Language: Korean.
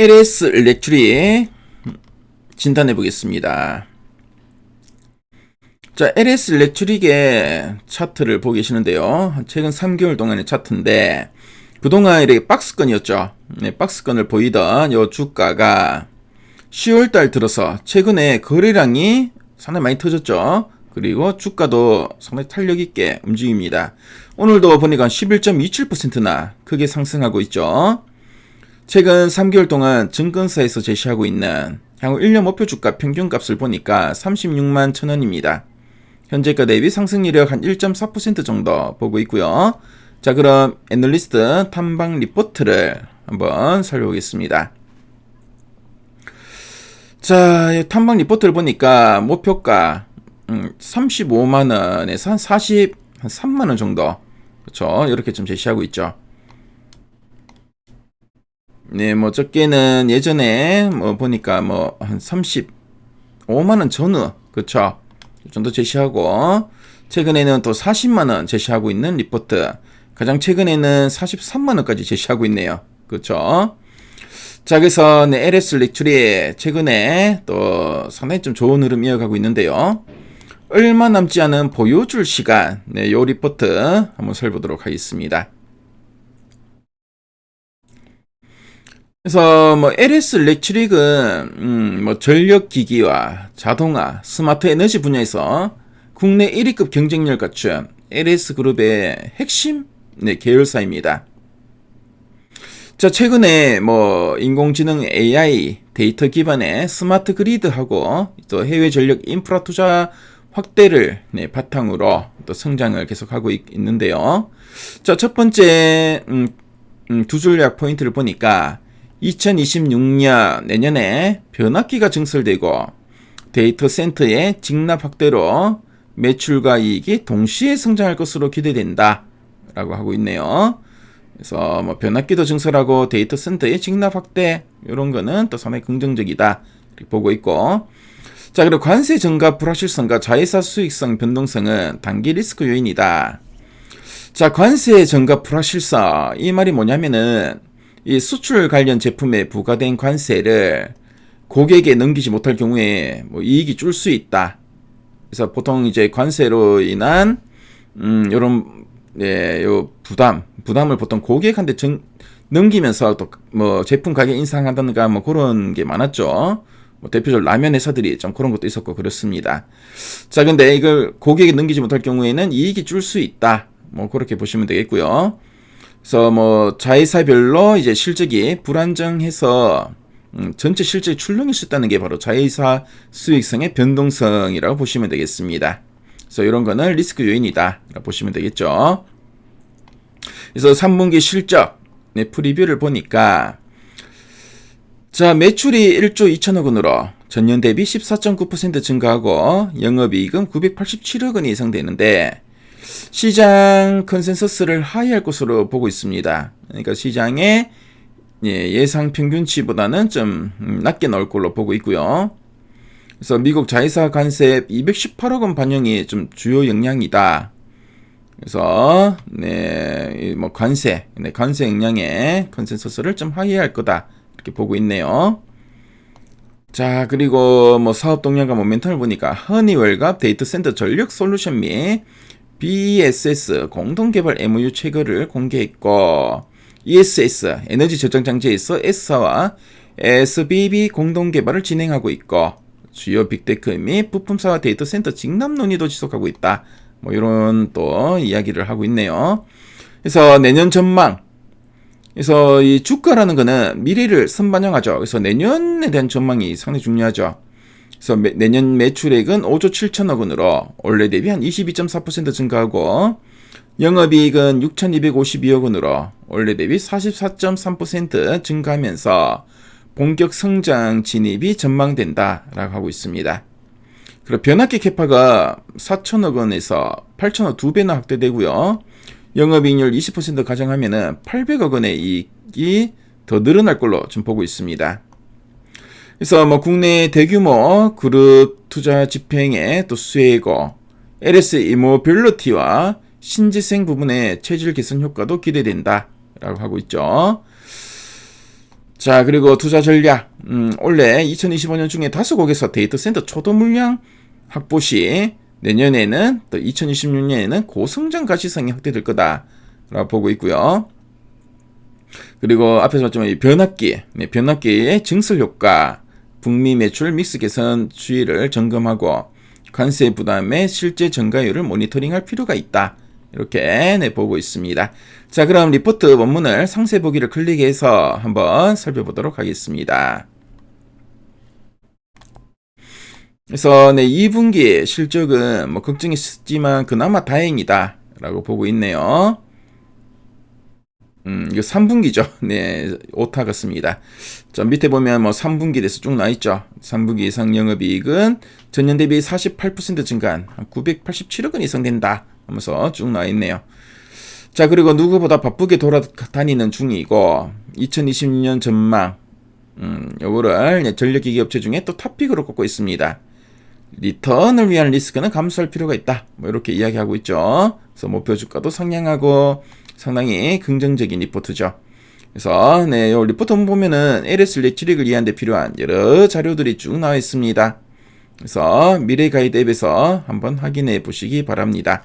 LS 일렉트리 진단해 보겠습니다. 자, LS 일렉트릭의 차트를 보고 계시는데요. 최근 3개월 동안의 차트인데 그동안 이렇게 박스권이었죠. 네, 박스권을 보이던 요 주가가 10월 달 들어서 최근에 거래량이 상당히 많이 터졌죠. 그리고 주가도 상당히 탄력 있게 움직입니다. 오늘도 보니까 11.27%나 크게 상승하고 있죠. 최근 3개월 동안 증권사에서 제시하고 있는 향후 1년 목표 주가 평균값을 보니까 36만 천원입니다. 현재가 대비 상승률약 한1.4% 정도 보고 있고요. 자, 그럼 애널리스트 탐방 리포트를 한번 살펴보겠습니다. 자, 탐방 리포트를 보니까 목표가 음, 35만 원에서 한 40, 한 3만 원 정도. 그렇죠. 이렇게 좀 제시하고 있죠. 네, 뭐 적게는 예전에 뭐 보니까 뭐 한 35만 원 전후. 그렇죠. 정도 제시하고 최근에는 또 40만 원 제시하고 있는 리포트. 가장 최근에는 43만 원까지 제시하고 있네요. 그렇죠? 자, 그래서 네, LS 렉츄리 최근에 또 상당히 좀 좋은 흐름 이어가고 있는데요. 얼마 남지 않은 보여줄 시간, 네, 요 리포트 한번 살펴보도록 하겠습니다. 그래서 뭐 LS 렉츄릭은 음, 뭐 전력 기기와 자동화, 스마트 에너지 분야에서 국내 1위급 경쟁력 갖춘 LS 그룹의 핵심 네, 계열사입니다. 자, 최근에 뭐 인공지능 AI 데이터 기반의 스마트 그리드하고 또 해외 전력 인프라 투자 확대를 네, 바탕으로 또 성장을 계속하고 있, 는데요 자, 첫 번째 음, 음, 두 전략 포인트를 보니까 2026년 내년에 변압기가 증설되고 데이터 센터의 직납 확대로 매출과 이익이 동시에 성장할 것으로 기대된다. 라고 하고 있네요. 그래서 뭐 변압기도 증설하고 데이터 센터의 직납 확대 이런 거는 또 상당히 긍정적이다 이렇게 보고 있고 자 그리고 관세 증가 불확실성과 자회사 수익성 변동성은 단기 리스크 요인이다. 자 관세 증가 불확실성 이 말이 뭐냐면은 이 수출 관련 제품에 부과된 관세를 고객에 넘기지 못할 경우에 뭐 이익이 줄 수 있다. 그래서 보통 이제 관세로 인한 음 요런 예, 요 부담, 부담을 보통 고객한테 전, 넘기면서 또 뭐 제품 가격 인상한다든가 뭐 그런 게 많았죠. 뭐 대표적으로 라면 회사들이 좀 그런 것도 있었고 그렇습니다. 자, 근데 이걸 고객에 넘기지 못할 경우에는 이익이 줄 수 있다. 뭐 그렇게 보시면 되겠고요. 그래서 뭐 자회사별로 이제 실적이 불안정해서 음, 전체 실적이 출렁일 수 있다는 게 바로 자회사 수익성의 변동성이라고 보시면 되겠습니다. 그래서 이런 거는 리스크 요인이다. 보시면 되겠죠. 그래서 3분기 실적 네, 프리뷰를 보니까 자 매출이 1조 2천억 원으로 전년 대비 14.9% 증가하고 영업이익은 987억 원이 예상되는데 시장 컨센서스를 하회할 것으로 보고 있습니다. 그러니까 시장의 예, 예상 평균치보다는 좀 낮게 나올 걸로 보고 있고요. 그래서 미국 자회사 관세 218억 원 반영이 좀 주요 영향이다. 그래서 네, 뭐 관세, 네, 관세 영향의 컨센서스를 좀 하회할 거다. 이렇게 보고 있네요. 자, 그리고 뭐 사업 동향과 모멘텀을 보니까 허니웰과 데이터 센터 전력 솔루션 및 BESS 공동 개발 MOU 체결을 공개했고 ESS 에너지 저장 장치에서 S사와 SBB 공동 개발을 진행하고 있고 주요 빅테크 및 부품사와 데이터 센터 직납 논의도 지속하고 있다. 뭐 이런 또 이야기를 하고 있네요. 그래서 내년 전망. 그래서 이 주가라는 거는 미래를 선반영하죠. 그래서 내년에 대한 전망이 상당히 중요하죠. 그래서 매, 내년 매출액은 5조 7천억 원으로 올해 대비 한 22.4% 증가하고 영업이익은 6,252억 원으로 올해 대비 44.3% 증가하면서 본격 성장 진입이 전망된다라고 하고 있습니다. 그리고 변압기 캐파가 4천억 원에서 8천억 두 배나 확대되고요. 영업이익률 20% 가정하면은 800억 원의 이익이 더 늘어날 걸로 좀 보고 있습니다. 그래서 뭐 국내 대규모 그룹 투자 집행에 또 수혜고 LS 이모빌리티와 신재생 부분의 체질 개선 효과도 기대된다라고 하고 있죠. 자, 그리고 투자 전략. 음, 원래 2025년 중에 다수국에서 데이터 센터 초도 물량 확보 시 내년에는 또 2026년에는 고성장 가시성이 확대될 거다라고 보고 있고요. 그리고 앞에서 이 변압기, 네, 변압기의 증설 효과, 북미 매출 믹스 개선 추이를 점검하고 관세 부담의 실제 증가율을 모니터링할 필요가 있다. 이렇게 네, 보고 있습니다. 자, 그럼 리포트 원문을 상세 보기를 클릭해서 한번 살펴보도록 하겠습니다. 그래서 네, 2분기 실적은 뭐 걱정했지만 그나마 다행이다 라고 보고 있네요. 음, 이거 3분기죠. 네, 오타 같습니다. 자, 밑에 보면 뭐 3분기 에서 쭉 나있죠. 3분기 이상 영업이익은 전년 대비 48% 증가한 한 987억 원 이상 된다. 하면서 쭉 나있네요. 자, 그리고 누구보다 바쁘게 돌아다니는 중이고, 2026년 전망, 음, 요거를 전력기기 업체 중에 또 탑픽으로 꼽고 있습니다. 리턴을 위한 리스크는 감수할 필요가 있다. 뭐 이렇게 이야기하고 있죠. 그래서 목표 주가도 상향하고 상당히 긍정적인 리포트죠. 그래서 네, 요 리포트 보면은 LS 레트릭을 이해하는 데 필요한 여러 자료들이 쭉 나와 있습니다. 그래서 미래 가이드 앱에서 한번 확인해 보시기 바랍니다.